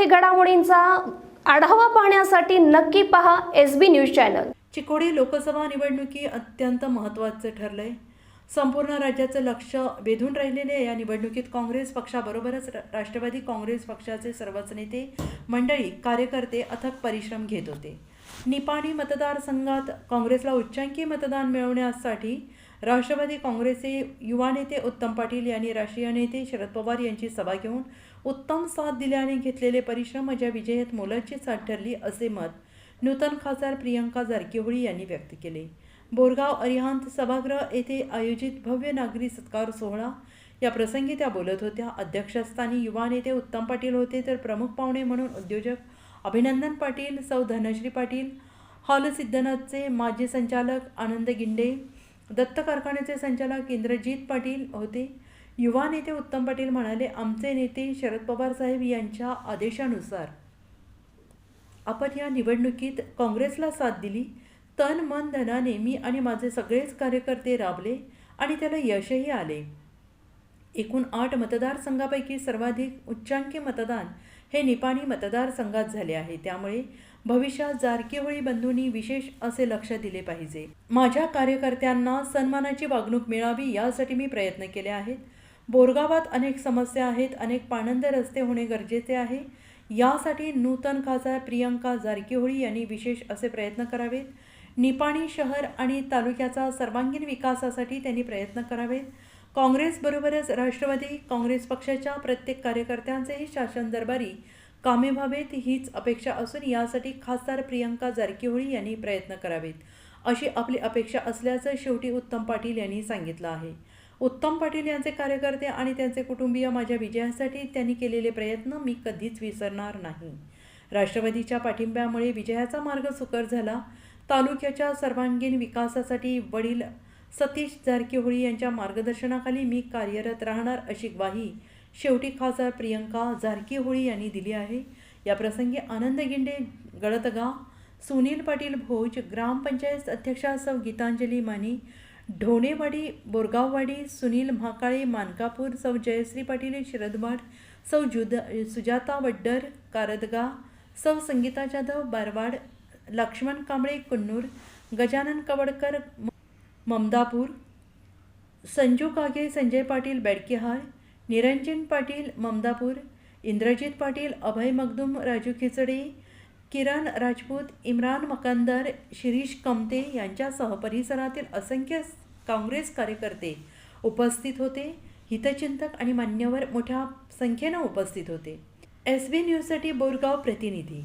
विद्यार्थी घडामोडींचा आढावा पाहण्यासाठी नक्की पहा S B news channel. Chikodi Lok Sabha निवडणुकी अत्यंत महत्त्वाचे ठरलंय. संपूर्ण राज्याचं लक्ष वेधून राहिलेले या निवडणुकीत काँग्रेस पक्षाबरोबरच राष्ट्रवादी काँग्रेस पक्षाचे सर्वच नेते मंडळी कार्यकर्ते अथक परिश्रम घेत होते. निपाणी मतदारसंघात काँग्रेसला उच्चांकी मतदान मिळवण्यासाठी राष्ट्रवादी काँग्रेसचे युवा नेते उत्तम पाटील यांनी राष्ट्रीय नेते शरद पवार यांची सभा घेऊन उत्तम साथ दिल्याने घेतलेले परिश्रम माझ्या विजयात मोलाची साथ ठरली असे मत नूतन खासदार प्रियंका जारकिहोळी यांनी व्यक्त केले. बोरगाव अरिहांत सभागृह येथे आयोजित भव्य नागरी सत्कार सोहळा. या प्रसंगी त्या बोलत होत्या. अध्यक्षस्थानी युवा नेते उत्तम पाटील होते तर प्रमुख पाहुणे म्हणून उद्योजक अभिनंदन पाटील सौ धनश्री पाटील हॉल सिद्धनाथचे माजी संचालक आनंद गिंडे दत्त कारखान्याचे संचालक इंद्रजीत पाटील होते. युवा नेते उत्तम पाटील म्हणाले आमचे नेते शरद पवार साहेब यांच्या आदेशानुसार आपण या निवडणुकीत काँग्रेसला साथ दिली. तन मन धनाने मी आणि माझे सगळेच कार्यकर्ते राबले आणि त्याला यशही आले. एकूण आठ मतदारसंघापैकी सर्वाधिक उच्चांकी मतदान हे निपाणी मतदारसंघात झाले आहे. त्यामुळे भविष्यात जारकीहोळी बंधूंनी विशेष असे लक्ष दिले पाहिजे. माझ्या कार्यकर्त्यांना सन्मानाची वागणूक मिळावी यासाठी मी प्रयत्न केले आहेत. बोरगावात अनेक समस्या आहेत. अनेक पाणंद रस्ते होणे गरजेचे आहे. यासाठी नूतन खासदार प्रियंका जारकीहोळी यांनी विशेष असे प्रयत्न करावेत. निपाणी शहर आणि तालुक्याचा सर्वांगीण विकासासाठी त्यांनी प्रयत्न करावेत. काँग्रेसबरोबरच राष्ट्रवादी काँग्रेस पक्षाच्या प्रत्येक कार्यकर्त्यांचेही शासन दरबारी कामे व्हावेत हीच अपेक्षा असून यासाठी खासदार प्रियंका जारकिहोळी यांनी प्रयत्न करावेत. अशी आपली अपेक्षा असल्याचं शेवटी उत्तम पाटील यांनी सांगितलं आहे. उत्तम पाटील यांचे कार्यकर्ते आणि त्यांचे कुटुंबीय माझ्या विजयासाठी त्यांनी केलेले प्रयत्न मी कधीच विसरणार नाही. राष्ट्रवादीच्या पाठिंब्यामुळे विजयाचा मार्ग सुकर झाला. तालुक्याच्या सर्वांगीण विकासासाठी वडील सतीश जारकीहोळी यांच्या मार्गदर्शनाखाली मी कार्यरत राहणार अशी ग्वाही शेवटी खासदार प्रियंका जारकीहोळी यांनी दिली आहे. या प्रसंगी आनंद गिंडे गळतगाव सुनील पाटील भोज ग्रामपंचायत अध्यक्षा सौ गीतांजली माने ढोणेवाडी बोरगाववाडी सुनील म्हाकाळे मानकापूर सौ जयश्री पाटील शिरदवाड सौ जुद सुजाता वड्डर कारदगा सौ संगीता जाधव बारवाड लक्ष्मण कांबळे कुन्नूर गजानन कवडकर म- ममदापूर संजू कागे संजय पाटील बेडकिहाळ निरंजन पाटील ममदापूर इंद्रजित पाटील अभय मगदूम राजू खिचडे किरण राजपूत इम्रान मकंदर शिरीष कमते यांच्यासह परिसरातील असंख्य काँग्रेस कार्यकर्ते उपस्थित होते. हितचिंतक आणि मान्यवर मोठ्या संख्येनं उपस्थित होते. एस बी न्यूजसाठी बोरगाव प्रतिनिधी